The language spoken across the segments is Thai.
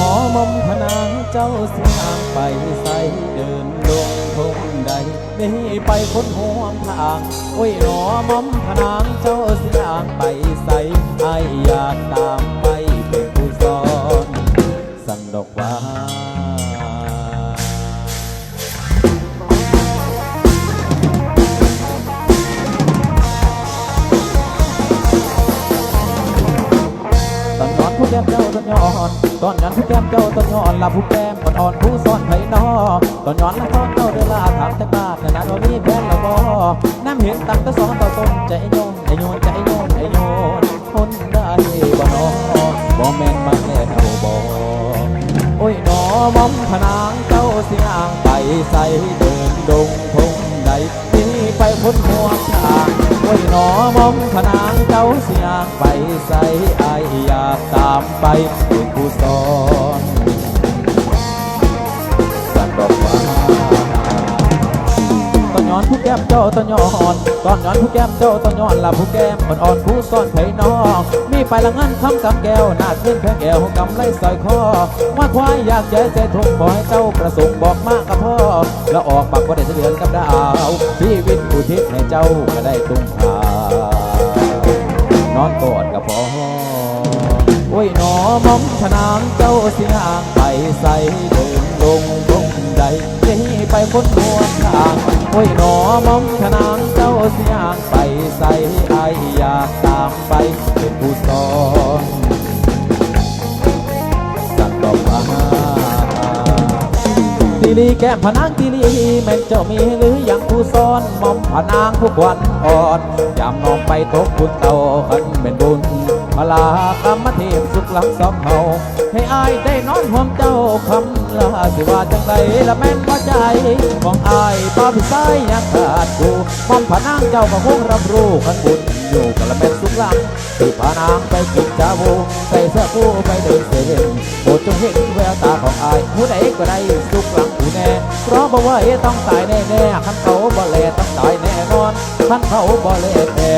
อมอมพนางเจ้าสิทางไปใสเดินลงทงใดนี่ไปคนห่วงทางโอ้ยหนอมอมพนางเจ้าสิทางไปใสไออยากตามไป มเจ้าตอนย้อนตอนย้อนผู้แก้มเจ้าตอนย้อนลาผู้แก้มอ่อนผู้ซ่อนไผ่นอตอนย้อนละตอนเจ้าเดลาถามแต่บ้านนานว่ามีแฟนละบ่น้ำเห็นตั้งแต่สองต่อต้นใจโยนใจโยนใจโยนใจโยนคนได้บ่นอบ่แม่นมาแค่เท่าบ่โอ้ยหนอมอมพนางเจ้าเสียงไปใส่เดินดงพงใดที่ไปพ้นหัว มอมพนางเจ้าเสียงไปใส่อายอยากตามไปเป็นผู้สอน อนผู้แก้มเจ้าตอนย้อนตอนย้อนผู้แก้มเจ้าตอนย้อนลาผู้แก้มอ่อนผู้ซ่อนไผ่นองมีไปละงั้นคำกำแก้วหน้าขึ้นแพงแก้วกำไล่สอยคอว่าควายอยากแย่ใจทุ่งขอให้เจ้าประสงค์บอกมากกับพ่อแล้วออกปากว่าได้เดือนกับดาวชีวิตอุทิศให้เจ้าก็ได้ตุ้งทานอนกอดกับพ่อโอ้ยหนอมอมพนางเจ้าเสียงไปใส่เดินลงตรงใด คนหัวทางโอ้ยหนอมอมพนางเจ้าเสียงไปใส่ไออยากตามไปเป็นผู้สอนสักดอกมาตีลีแก้มพนางตีลีแม่นเจ้ามีหรือยังผู้ซ้อนมอมพนางผู้ควันอ่อนยามน้องไปตกบุญเต่าขันเป็นบุ สิว่าจังใดละแม่นพอใจของอายป้าพี่สายยังขาดกูมอมพนางเจ้าก็คงรับรู้ขันบุญอยู่กับละแม่นสุขหลังที่พานางไปกินจาบูใส่เสื้อคู่ไปเดินเซเว่นโปรดจงเห็นแววตาของอายผู้ใดก็ได้สุขหลังผู้แน่เพราะบอกว่าเอ๊ะต้องตายแน่ๆขันเขาบ่แลต้องตายแน่นอนขันเขาบ่แลแต่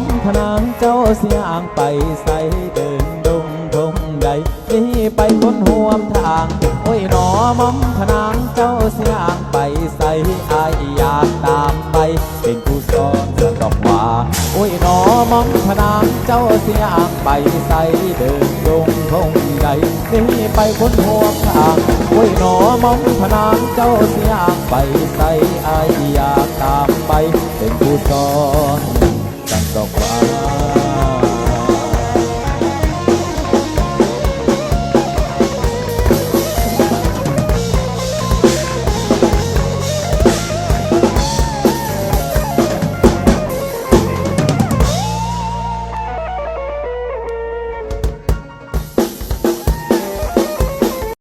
มพนางเจ้าเสียงไปใส่เดินดงทงใดนี่ไปคนห่วมทาง โอ้ยหนอมอมพนางเจ้าเสียงไปใส่ออยากตามไป เป็นผู้สอนเสือดอกว่าโอ้ยหนอมอมพนางเจ้าเสียงไปใส่เดินดงทงใดนี่ไปคนห่วมทาง โอ้ยหนอมอมพนางเจ้าเสียงไปใส่ออยากตามไป เป็นผู้สอน salvar.